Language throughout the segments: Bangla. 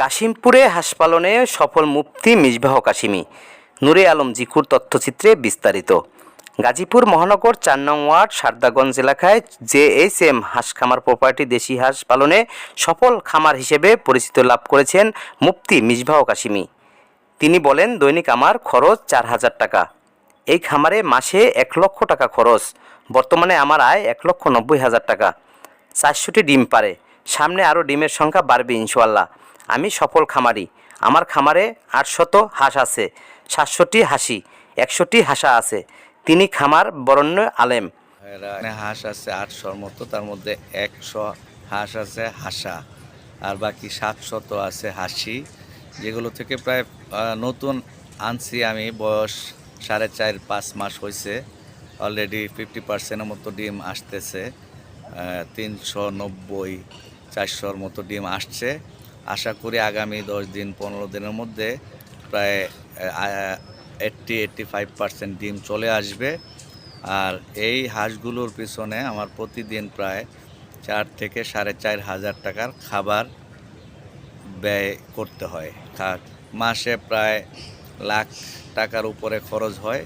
কাশিমপুরে হাঁস পালনে সফল মুফতি মিসবাহ কাশিমি। নূরে আলম জিকুর তথ্যচিত্রে বিস্তারিত। গাজীপুর মহানগর চার নং ওয়ার্ড, সারদাগঞ্জ এলাকায় জে এইচ এম হাঁস খামার প্রপার্টি দেশি হাঁস পালনে সফল খামার হিসেবে পরিচিত লাভ করেছেন মুফতি মিসবাহ কাশিমি। তিনি বলেন, দৈনিক আমার খরচ চার হাজার টাকা। এই খামারে মাসে এক লক্ষ টাকা খরচ। বর্তমানে আমার আয় এক লক্ষ নব্বই হাজার টাকা। চারশোটি ডিম পারে। সামনে আরও ডিমের সংখ্যা বাড়বে ইনশাল্লাহ আমি সফল খামারি। আমার খামারে আটশত হাঁস আছে সাতশোটি হাসি একশোটি হাসা আছে। তিনি খামার বরণ্য আলেম। হাঁস আছে আটশোর মতো, তার মধ্যে একশো হাঁস আছে হাসা। আর বাকি সাতশত আছে হাসি, যেগুলো থেকে প্রায় নতুন আনছি আমি। বয়স সাড়ে চার, পাঁচ মাস হয়েছে অলরেডি ফিফটি পার্সেন্টের মতো ডিম আসতেছে। তিনশো নব্বই চারশোর মতো ডিম আসছে। আশা করি আগামী দশ দিন, পনেরো দিনের মধ্যে প্রায় এইট্টি এইট্টি ফাইভ পার্সেন্ট ডিম চলে আসবে। আর এই হাঁসগুলোর পিছনে আমার প্রতিদিন প্রায় চার থেকে সাড়ে চার হাজার টাকার খাবার ব্যয় করতে হয়। মাসে প্রায় লাখ টাকার উপরে খরচ হয়।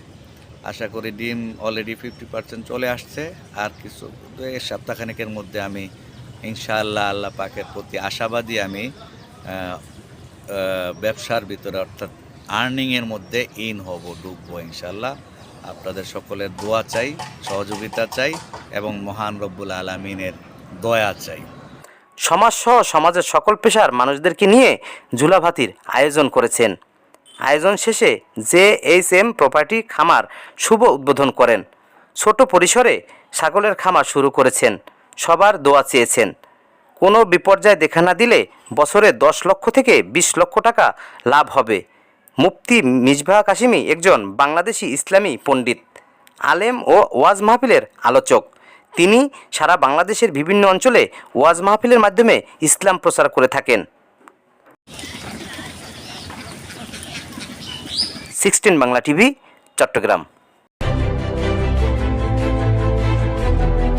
আশা করি ডিম অলরেডি ফিফটি পার্সেন্ট চলে আসছে। আর কিছু সপ্তাহখানেকের মধ্যে আমি ইনশাআল্লাহ আল্লাহ পাকের প্রতি আশাবাদী আমি ব্যবসার ভিতরে অর্থাৎ আর্নিংয়ের মধ্যে ইন হব, ডুববো ইনশাল্লাহ আপনাদের সকলের দোয়া চাই, সহযোগিতা চাই এবং মহান রব্বুল আলমিনের দয়া চাই। সমাজসহ সমাজের সকল পেশার মানুষদেরকে নিয়ে ঝুলাভাতির আয়োজন করেছেন। আয়োজন শেষে জে এইচ এম প্রপার্টি খামার শুভ উদ্বোধন করেন। ছোট পরিসরে ছাগলের খামার শুরু করেছেন। সবার দোয়া চেয়েছেন। কোনো বিপর্যয় দেখা না দিলে বছরে দশ লক্ষ থেকে বিশ লক্ষ টাকা লাভ হবে। মুফতি মিসবাহ কাশিমি একজন বাংলাদেশি ইসলামী পণ্ডিত, আলেম ও ওয়াজ মাহফিলের আলোচক। তিনি সারা বাংলাদেশের বিভিন্ন অঞ্চলে ওয়াজ মাহফিলের মাধ্যমে ইসলাম প্রচার করে থাকেন। Sixteen Bangla TV, Chittagong.